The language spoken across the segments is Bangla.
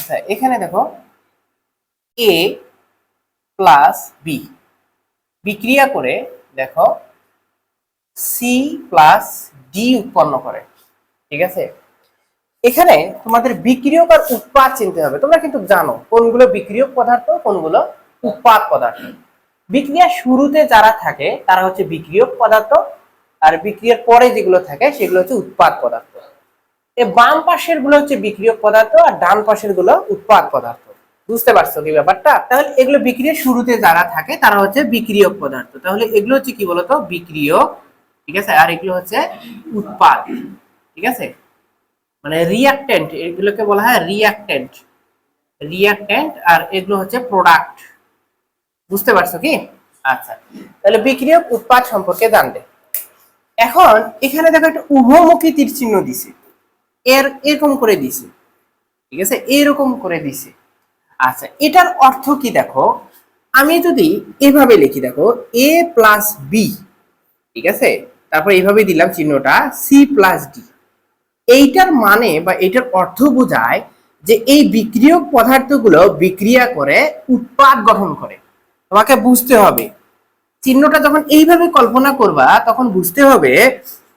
আচ্ছা এখানে দেখো এ প্লাস বি বিক্রিয়া করে দেখো সি প্লাস ডি উৎপন্ন করে, ঠিক আছে? এখানে তোমাদের বিক্রিয়ক আর উৎপাদ চিনতে হবে। তোমরা কিন্তু জানো কোনগুলো বিক্রিয়ক পদার্থ, কোনগুলো উৎপাদ পদার্থ। বিক্রিয়ার শুরুতে যারা থাকে, তারা হচ্ছে বিক্রিয়ক পদার্থ, আর বিক্রিয়ার পরে যেগুলো থাকে, সেগুলো হচ্ছে উৎপাদ পদার্থ। এই বাম পাশেরগুলো হচ্ছে বিক্রিয়ক পদার্থ আর ডান পাশেরগুলো উৎপাদ পদার্থ। বুঝতে পারছ কি ব্যাপারটা? তাহলে এগুলো বিক্রিয়ার শুরুতে যারা থাকে, তারা হচ্ছে বিক্রিয়ক পদার্থ। তাহলে এগুলো হচ্ছে কি বলতো? বিক্রিয়ক, ঠিক আছে? আর এগুলো হচ্ছে উৎপাদ, ঠিক আছে? মানে রিয়াক্টেন্ট এগুলোকে বলা হয় রিয়াক্টেন্ট রিয়াক্টেন্ট আর এগুলো হচ্ছে প্রোডাক্ট বুঝতে পারছ কি? আচ্ছা তাহলে বিক্রিয়ক উৎপাদ সম্পর্কে জানবে। এখন এখানে দেখো একটা উভমুখী তীর চিহ্ন দিছে। এর, এরকম করে দিছে। ঠিক আছে? এরকম করে দিছে। আচ্ছা এটার অর্থ কি দেখো? আমি যদি এভাবে লিখি দেখো এ প্লাস বি ঠিক আছে? তারপর এইভাবে দিলাম চিহ্নটা সি প্লাস ডি এইটার মানে বা এইটার অর্থ বোঝায় যে এই বিক্রিয়ক পদার্থগুলো বিক্রিয়া করে, উৎপাদ গঠন করে। তোমাকে বুঝতে হবে। চিহ্নটা যখন এইভাবে কল্পনা করবা, তখন বুঝতে হবে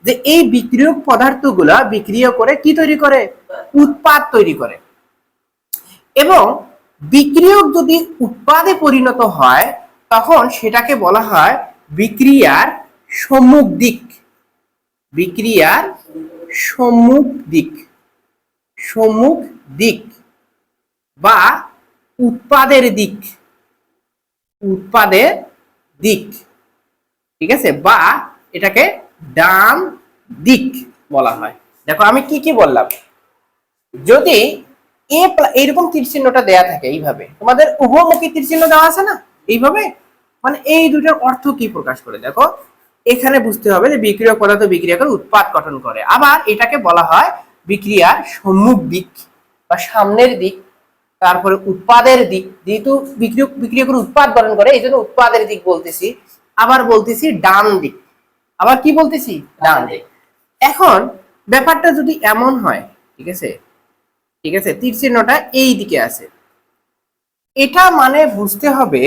যে এই বিক্রিয়ক পদার্থগুলো বিক্রিয়া করে কি তৈরি করে? উৎপাদ তৈরি করে। এবং বিক্রিয়ক যদি উৎপাদে পরিণত হয়, তখন সেটাকে বলা হয় বিক্রিয়ার সম্মুখ দিক। বিক্রিয়ার সম্মুখ দিক। সম্মুখ দিক বা উৎপাদের দিক। উৎপাদের দিক। ঠিক আছে? বা এটাকে ডান দিক বলা হয়। দেখো, আমি কি কি বললাম? যদি এ এইরকম তীর চিহ্নটা দেয়া থাকে এইভাবে, তোমাদের উভমুখী তীর চিহ্ন দেওয়া আছে না? এইভাবে? মানে এই দুটার অর্থ কি প্রকাশ করে? দেখো, এখানে বুঝতে হবে যে বিক্রিয়ক পদার্থ বিক্রিয়া করে উৎপাদ গঠন করে। আবার এটাকে বলা হয় বিক্রিয়ার সম্মুখ দিক বা সামনের দিক, তারপরে উৎপাদের দিক। যেহেতু বিক্রিয়ক বিক্রিয়া করে উৎপাদ গঠন করে এই জন্য উৎপাদের দিক বলতেছি। আবার বলতেছি ডান দিক। আবার কি বলতেছি? ডান দিক। এখন ব্যাপারটা যদি এমন হয় ঠিক আছে? ঠিক আছে? তীর চিহ্নটা এই দিকে আছে। এটা মানে বুঝতে হবে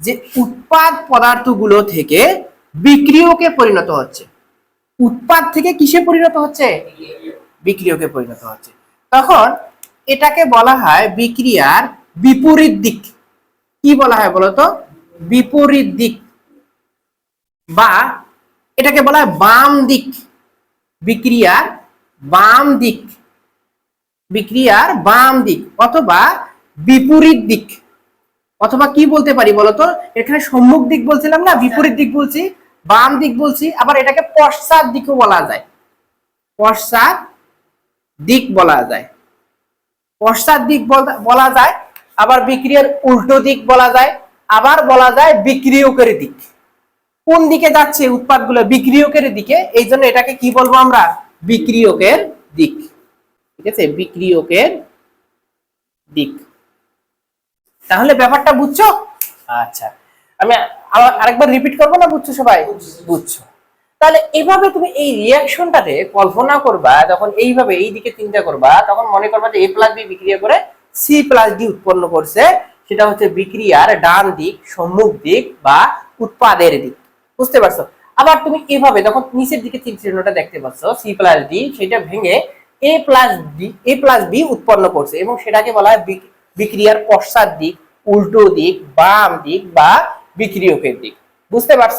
যে উৎপাদ পদার্থগুলো থেকে বিক্রিয়কে পরিণত হচ্ছে। উৎপাদ থেকে কিসে পরিণত হচ্ছে? বিক্রিয়কে পরিণত হচ্ছে। তখন এটাকে বলা হয় বিক্রিয়ার বিপরীত দিক। কি বলা হয় বলতো? বিপরীত দিক বা এটাকে বলা হয় বাম দিক বিক্রিয়ার বাম দিক বিক্রিয়ার বাম দিক অথবা বিপরীত দিক। অথবা কি বলতে পারি বলতো? এখানে সম্মুখ দিক বলছিলাম না, বিপরীত দিক বলছি, বাম দিক বলছি, আবার এটাকে পশ্চাৎ দিকও বলা যায়। পশ্চাৎ দিক বলা যায়। পশ্চাৎ দিক বল- যায়, আবার বিক্রিয়ার উল্টো দিক বলা যায়, আবার বলা যায় বিক্রিয়কের দিক। কোন দিকে যাচ্ছে উৎপাদগুলো বিক্রিয়কের দিকে, এই জন্য এটাকে কি বলব আমরা? বিক্রিয়কের দিক। ঠিক আছে? বিক্রিয়কের দিক। তাহলে ব্যাপারটা বুঝছ? আচ্ছা। আমি আরেকবার রিপিট করব না বুঝছ সবাই? বুঝছ। তাহলে এভাবে তুমি এই রিয়াকশনটাতে কল্পনা করবা, যখন এইভাবে এই দিকে চিন্তা করবা, তখন মনে করবা যে এ প্লাস বি বিক্রিয়া করে সি প্লাস ডি উৎপন্ন করছে। সেটা হচ্ছে বিক্রিয়ার ডান দিক, সম্মুখ দিক বা উৎপাদের দিক। বুঝতে পারছ? আবার তুমি এভাবে যখন নিচের দিকে তিন চিহ্নটা দেখতে পাচ্ছ সি প্লাস ডি সেটা ভেঙে A plus D A plus B উৎপন্ন করছে এবং সেটাকে বলা হয় বিক- বিক্রিয়ার পশ্চাৎ দিক, উল্টো দিক, বাম দিক বা বিক্রিয়কের দিক। বুঝতে পারছ?